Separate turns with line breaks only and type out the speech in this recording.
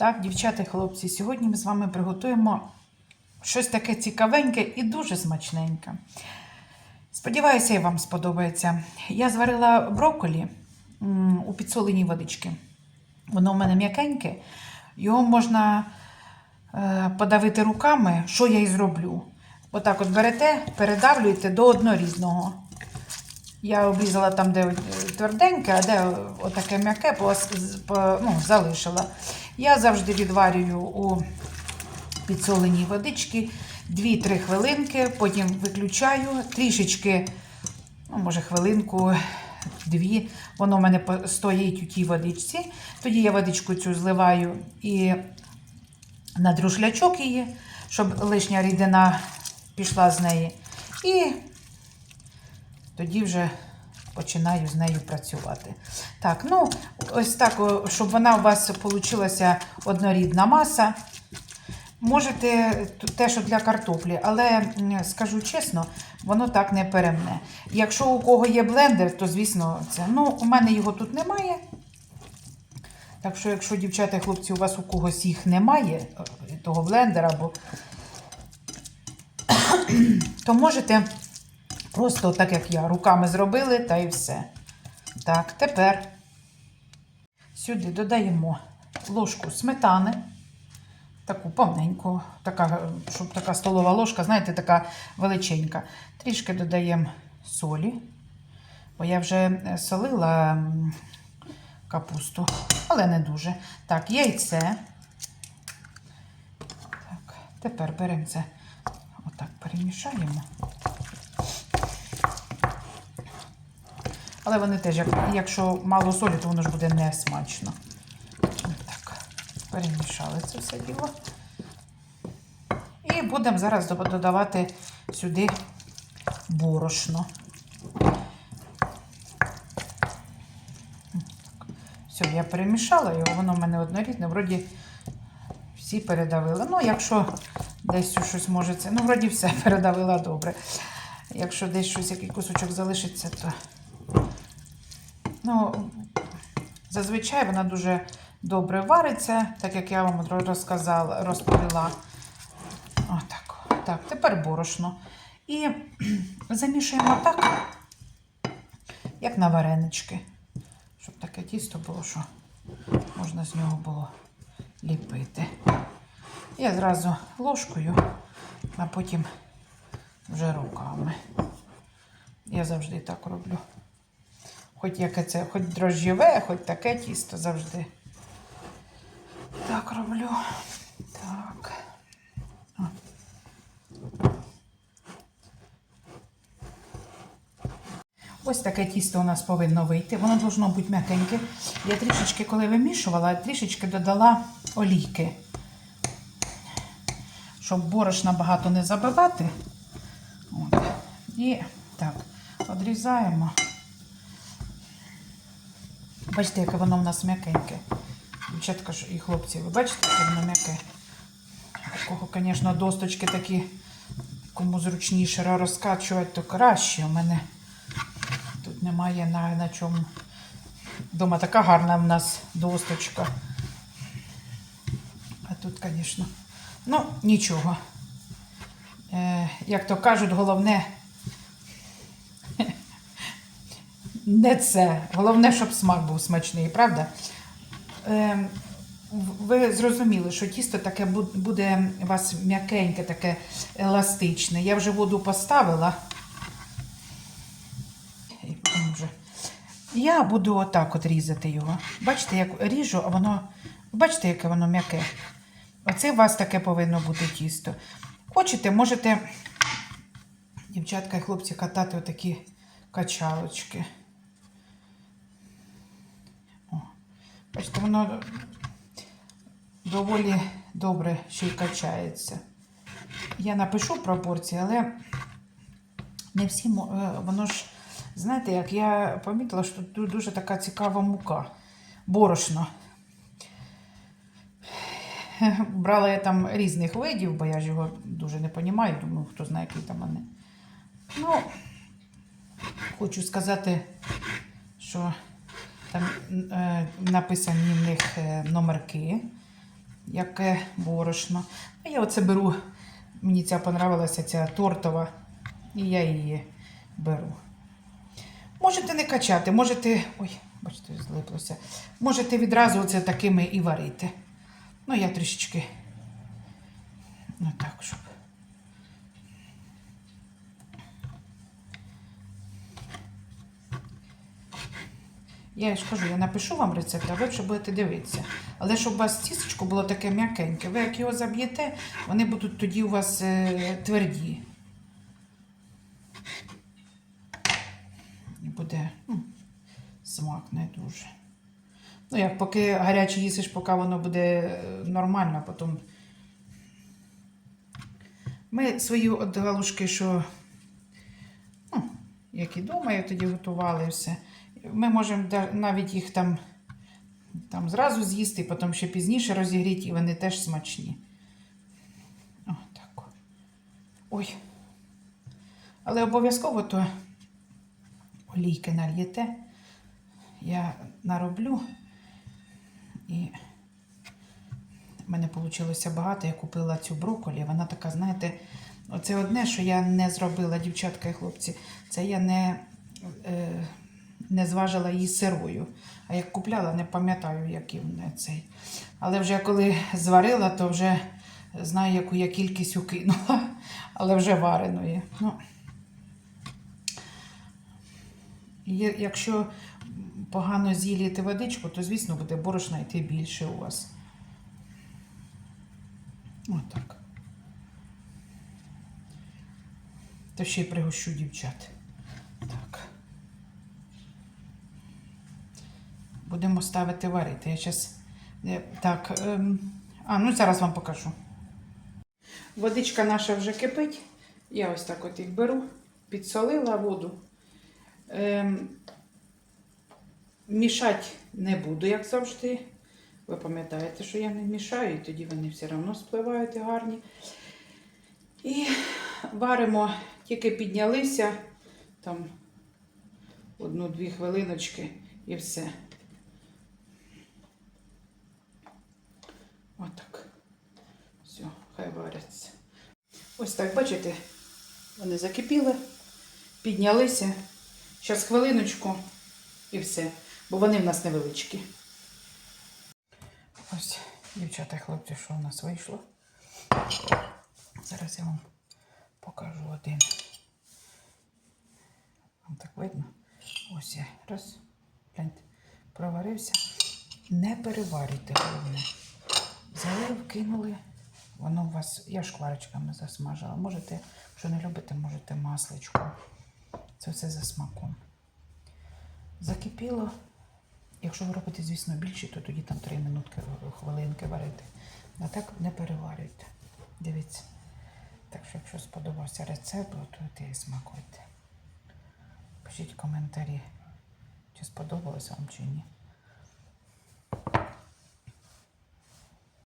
Так, дівчата і хлопці, сьогодні ми з вами приготуємо щось таке цікавеньке і дуже смачненьке. Сподіваюся, і вам сподобається. Я зварила брокколі у підсоленій водички. Воно в мене м'якеньке. Його можна е, подавити руками, що я і зроблю. Отак от берете, передавлюєте до однорідного. Я обрізала там, де е, тверденьке, а де отаке м'яке ну, залишила. Я завжди відварюю у підсоленій водички 2-3 хвилинки, потім виключаю трішечки, ну, може, хвилинку, дві. Воно в мене стоїть у тій водичці. Тоді я водичку цю зливаю і на друшлячок її, щоб лишня рідина пішла з неї. І тоді вже починаю з нею працювати. Так, ну, ось так, щоб вона у вас вийшла однорідна маса. Можете те, що для картоплі, але скажу чесно, воно так не перемне. Якщо у кого є блендер, то звісно це. Ну, у мене його тут немає. Так що, якщо дівчата і хлопці, у вас у когось їх немає, е, того блендера, бо то можете просто так, як я, руками зробили та і все. Так, тепер сюди додаємо ложку сметани, таку повненьку, така, щоб така столова ложка, знаєте, така величенька. Трішки додаємо солі, бо я вже солила капусту, але не дуже. Так, яйце. Так, тепер беремо це, отак перемішаємо. Але вони теж, як, якщо мало солі, то воно ж буде не смачно. Так, перемішали це все діло. І будемо зараз додавати сюди борошно. Все, я перемішала його, воно в мене однорідне, вроді всі передавили. Ну, якщо десь щось може це. Ну, вроді все передавила добре. Якщо десь щось, який кусочок залишиться, то. Ну, зазвичай вона дуже добре вариться, так як я вам розказала, розповіла. Отак. Так, тепер борошно. І замішуємо так, як на варенички. Щоб таке тісто було, що можна з нього було ліпити. Я зразу ложкою, а потім вже руками. Я завжди так роблю. Хоч яке це, хоч дрожжєве, хоч таке тісто завжди. Так роблю. Так. Ось таке тісто у нас повинно вийти. Воно должно бути м'якеньке. Я трішечки, коли вимішувала, трішечки додала олійки. Щоб борошна багато не забивати. От. І так, одрізаємо. Бачите, яке воно в нас м'якеньке. Дівчатка і хлопці, ви бачите, яке воно м'яке. У кого, звісно, досточки такі, кому зручніше розкачувати, то краще. У мене тут немає на, на чому. Дома така гарна в нас досточка. А тут, звісно, ну, нічого. Е, як то кажуть, головне не це. Головне, щоб смак був смачний, правда? Е, ви зрозуміли, що тісто таке буде у вас м'якеньке, таке еластичне. Я вже воду поставила. Я буду отак от різати його. Бачите, як ріжу, а воно. Бачите, яке воно м'яке. Оце у вас таке повинно бути тісто. Хочете, можете, дівчатка і хлопці, катати отакі качалочки. Бачите, воно доволі добре ще й качається. Я напишу пропорції, але не всі, е, воно ж, знаєте, як я помітила, що тут дуже така цікава мука, борошно. Брала я там різних видів, бо я ж його дуже не розумію. Думаю, хто знає, який там вони. Ну, хочу сказати, що там е, написані в них е, номерки. яке борошно. А я оце беру, мені ця понравилася, ця тортова, і я її беру. Можете не качати, можете. Ой, бачите, злиплося. Можете відразу оце такими і варити. Ну, я трішечки. Ну так, щоб. Я ж кажу, я напишу вам рецепт, а ви вже будете дивитися. Але щоб у вас тістечко було таке м'якеньке, ви як його заб'єте, вони будуть тоді у вас е, тверді. І буде ну, смак не дуже. Ну, як поки гаряче їсиш, поки воно буде е, нормально, потім. Ми свої от галушки, що ну, як і дома, я тоді готували все. Ми можемо навіть їх там, там зразу з'їсти, потім ще пізніше розігріти, і вони теж смачні. О, так. Ой. Але обов'язково то олійки нальєте. Я нароблю. І в мене вийшло багато. Я купила цю брокколі. Вона така, знаєте, оце одне, що я не зробила, дівчатка і хлопці, це я не, е, не зважила її сирою. А як купляла, не пам'ятаю, який в цей. Але вже коли зварила, то вже знаю, яку я кількість укинула, але вже вареної. Ну, Якщо погано зілієте водичку, то, звісно, буде борошна йти більше у вас. Отак. То ще й пригощу дівчат. Так. Будемо ставити варити. Я зараз. Так. Ем... А, ну зараз вам покажу. Водичка наша вже кипить. Я ось так от їх беру, підсолила воду. Ем, мішати не буду, як завжди. Ви пам'ятаєте, що я не мішаю, і тоді вони все одно спливають гарні. І варимо, тільки піднялися там одну-дві хвилиночки і все. Отак. Все, хай варяться. Ось так, бачите, вони закипіли, піднялися. Зараз хвилиночку і все, бо вони в нас невеличкі. Ось, дівчата хлопці, що у нас вийшло. Зараз я вам покажу один. Вам так видно? Ось я. Раз. Гляньте, проварився. Не переварюйте головне. Взяли, вкинули. Воно у вас, я шкварочками засмажила. Можете, якщо не любите, можете масличко. Це все за смаком. Закипіло. Якщо ви робите, звісно, більше, то тоді там 3 минутки, хвилинки варити. А так не переварюйте. Дивіться. Так що, якщо сподобався рецепт, готуйте і смакуйте. Пишіть коментарі, чи сподобалось вам чи ні.